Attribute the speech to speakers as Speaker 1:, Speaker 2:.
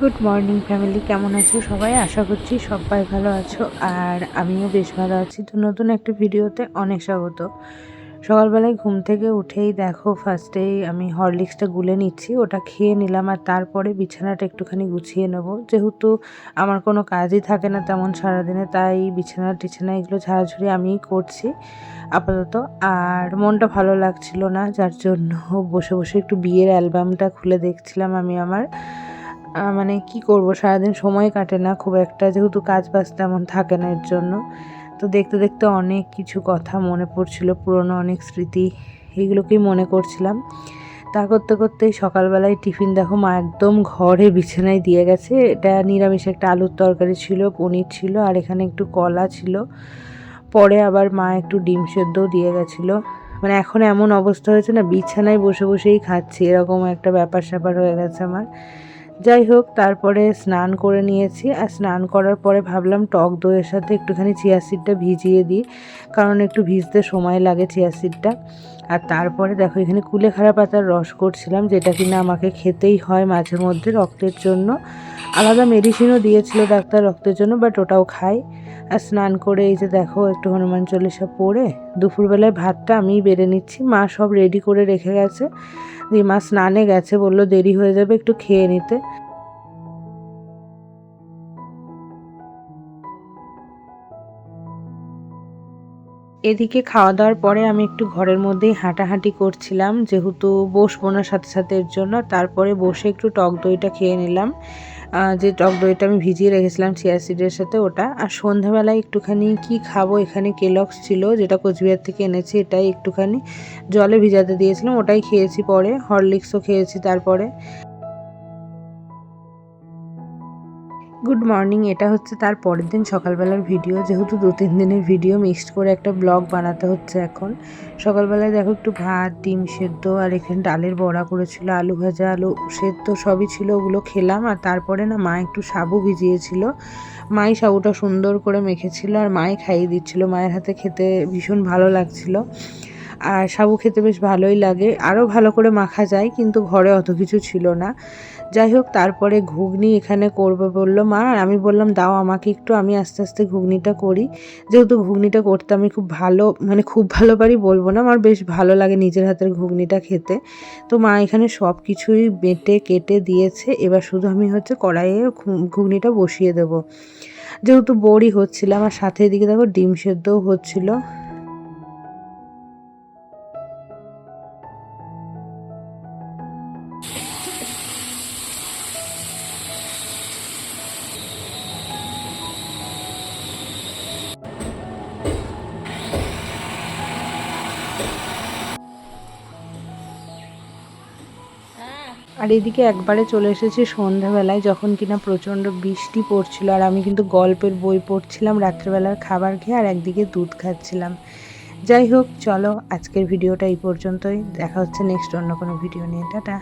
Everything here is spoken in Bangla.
Speaker 1: গুড মর্নিং ফ্যামিলি কেমন আছো সবাই? আশা করছি সবাই ভালো আছো। আর আমিও বেশ ভালো আছি। তো নতুন একটা ভিডিওতে অনেক স্বাগত। সকালবেলায় ঘুম থেকে উঠেই দেখো ফার্স্টেই আমি হরলিক্সটা গুলে নিচ্ছি, ওটা খেয়ে নিলাম আর তারপরে বিছানাটা একটুখানি গুছিয়ে নেব। যেহেতু আমার কোনো কাজই থাকে না তেমন সারাদিনে, তাই বিছানা টিছানা এগুলো ঝাড়াঝুড়ি আমিই করছি আপাতত। আর মনটা ভালো লাগছিল না, যার জন্য বসে বসে একটু বিয়ের অ্যালবামটা খুলে দেখছিলাম আমি আমার। মানে কি করব? সারাদিন সময় কাটে না, খুব একটা যেহেতু কাজ বাজ তেমন থাকে না এর জন্য। তো দেখতে দেখতে অনেক কিছু কথা মনে পড়ছিল, পুরনো অনেক স্মৃতি, এগুলোকেই মনে করছিলাম। তা করতে করতেই সকালবেলায় টিফিন দেখো, মা একদম ঘরে বিছানায় দিয়ে গেছে। এটা নিরামিষ একটা আলুর তরকারি ছিল, পনির ছিল, আর এখানে একটু কলা ছিল। পরে আবার মা একটু ডিম সেদ্ধও দিয়ে গেছিল। মানে এখন এমন অবস্থা হয়েছে না, বিছানায় বসে বসেই খাচ্ছি, এরকম একটা ব্যাপার স্যাপার হয়ে গেছে আমার। যাই হোক তারপরে স্নান করে নিয়েছি। আর স্নান করার পরে ভাবলাম টক দইয়ের সাথে একটুখানি চিয়া সিডটা ভিজিয়ে দিই, কারণ একটু ভিজতে সময় লাগে চিয়া সিডটা। আর তারপরে দেখো, এখানে কুলেখাড়া পাতার রস করছিলাম, যেটা কিনা আমাকে খেতেই হয় মাঝে মধ্যে রক্তের জন্য। আলাদা মেডিসিনও দিয়েছিল ডাক্তার রক্তের জন্য বাট ওটাও খাই। আর স্নান করে এই যে দেখো, একটু হনুমান চল্লিশা পড়ে, দুপুরবেলায় ভাতটা আমিই বেড়ে নিচ্ছি, মা সব রেডি করে রেখে গেছে। দিয়ে মা স্নানে গেছে, বলল, দেরি হয়ে যাবে, একটু খেয়ে নিতে। এদিকে খাওয়া দাওয়ার পরে আমি একটু ঘরের মধ্যেই হাঁটাহাঁটি করছিলাম, যেহেতু বসবো না সাথে সাথে এর জন্য, তারপরে বসে একটু টক দইটা খেয়ে নিলাম। যে টক দইটা আমি ভিজিয়ে রেখেছিলাম চিয়া সিডের সাথে ওটা। আর সন্ধ্যাবেলায় একটুখানি কি খাব? এখানে কেলক্স ছিল, যেটা কোচবিহার থেকে এনেছি, এটাই একটুখানি জলে ভিজাতে দিয়েছিলাম, ওটাই খেয়েছি পরে। হরলিক্সও খেয়েছি তারপরে। গুড মর্নিং, এটা হচ্ছে তার পরের দিন সকালবেলার ভিডিও। যেহেতু দু তিন দিনের ভিডিও, মিক্সড করে একটা ব্লগ বানাতে হচ্ছে এখন। সকালবেলায় দেখো একটু ভাত, ডিম সেদ্ধ, আর এখানে ডালের বড়া করেছিল, আলু ভাজা, আলু সেদ্ধ সবই ছিল, ওগুলো খেলাম। আর তারপরে না, মা একটু সাবু ভিজিয়েছিল। মাই সাবুটা সুন্দর করে মেখেছিল, আর মাই খাইয়ে দিচ্ছিল। মায়ের হাতে খেতে ভীষণ ভালো লাগছিল। আর সাবু খেতে বেশ ভালোই লাগে। আরও ভালো করে মাখা যায়, কিন্তু ঘরে অত কিছু ছিল না। যাই হোক তারপরে ঘুগনি এখানে করবে বলল মা। আর আমি বললাম, দাও আমাকে একটু, আমি আস্তে আস্তে ঘুগনিটা করি। যেহেতু ঘুগনিটা করতে আমি খুব ভালো মানে খুব ভালো পারি বলব না, আমার বেশ ভালো লাগে নিজের হাতের ঘুগনিটা খেতে। তো মা এখানে সব কিছুই বেটে, কেটে দিয়েছে। এবার শুধু আমি হচ্ছে কড়াইয়ে ঘুগনিটা বসিয়ে দেবো। যেহেতু বড়ি হচ্ছিলাম আমার সাথে এদিকে দেখো ডিম সেদ্ধও হচ্ছিল। আর এদিকে একবারে চলে এসেছি সন্ধ্যাবেলায় যখন কিনা প্রচণ্ড বৃষ্টি পড়ছিল আর আমি কিন্তু গল্পের বই পড়ছিলাম রাত্রেবেলার খাবার খেয়ে আর একদিকে দুধ খাচ্ছিলাম। যাই হোক, চলো আজকের ভিডিওটা এই পর্যন্তই। দেখা হচ্ছে নেক্সট অন্য কোনো ভিডিও নিয়ে। টাটা।